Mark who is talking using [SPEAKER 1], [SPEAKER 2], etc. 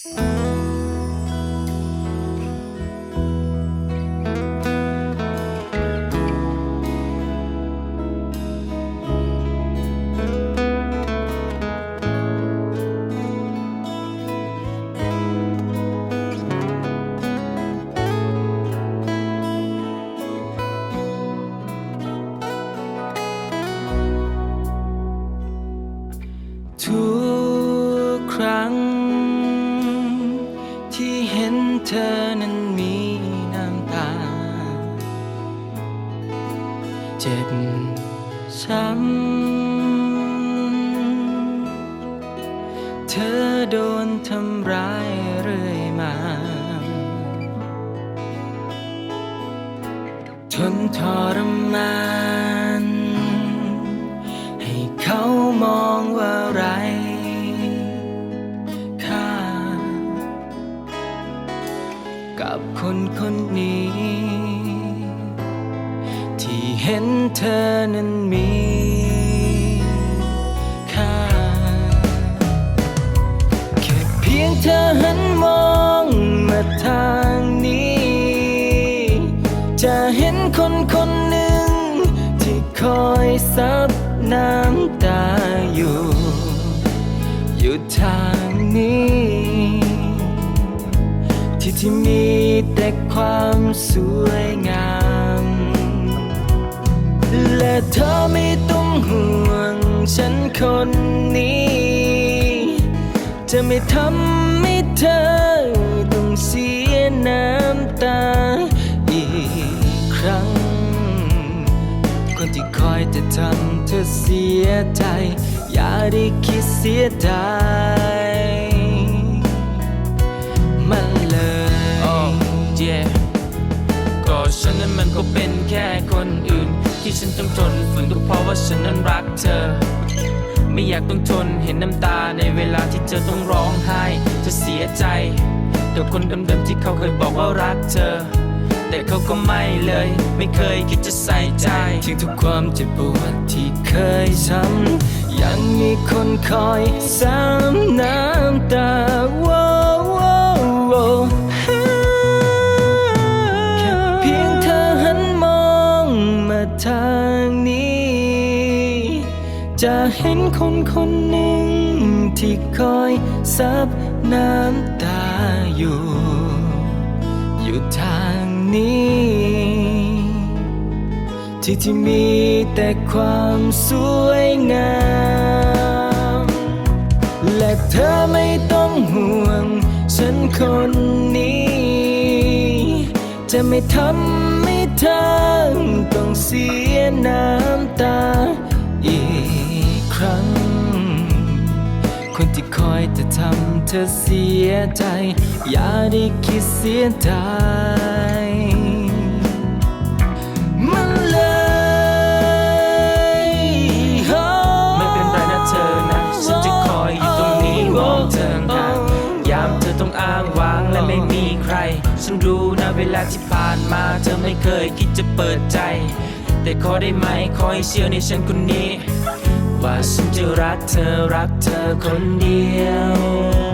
[SPEAKER 1] ทุ เธอนั้นมีน้ำตา เจ็บช้ำ เธอโดนทำร้ายเรื่อยมา ทนทรมาน กับคนคนนี้ ที่เห็นเธอนั้นมีค่าแค่เพียงเธอหันมองมาทางนี้ จะเห็นคนคนหนึ่ง ที่คอยซับน้ำตาอยู่ อยู่ทางนี้ ที่ที่มี แต่ความสวยงาม และเธอไม่ต้องห่วงฉันคนนี้ จะไม่ทำให้เธอต้องเสียน้ำตาอีกครั้ง คนที่คอยจะทำเธอเสียใจ อย่าได้คิดเสียดาย
[SPEAKER 2] ฉันต้องทนฝืนก็เพราะว่าฉันนั้นรักเธอ ไม่อยากต้องทนเห็นน้ำตาในเวลาที่เธอต้องร้องไห้เธอเสียใจกับคนเดิมๆที่เขาเคยบอกว่ารักเธอ แต่เขาก็ไม่เลย ไม่เคยคิดจะใส่ใจ
[SPEAKER 1] ถึงทุกความเจ็บปวดที่เคยช้ำยังมีคนคอยซ้ำน้ำตา ทางนี้ จะเห็นคนคนหนึ่งที่คอยซับน้ำตาอยู่ อยู่ทางนี้ ที่ที่มีแต่ความสวยงาม และเธอไม่ต้องห่วง ฉันคนนี้ จะไม่ทำให้เธอ คอยจะทำเธอเสียใจ อย่าได้คิดเสียดายมันเลย
[SPEAKER 2] ไม่เป็นไรนะเธอนะ ฉันจะคอยอยู่ตรงนี้มองเธอห่างยามเธอต้องอ้างว้างและไม่มีใคร ฉันรู้นะเวลาที่ผ่านมาเธอไม่เคยคิดจะเปิดใจ แต่ขอได้ไหมขอให้เชื่อในฉันคนนี้ ว่าฉันจะรักเธอรักเธอคนเดียว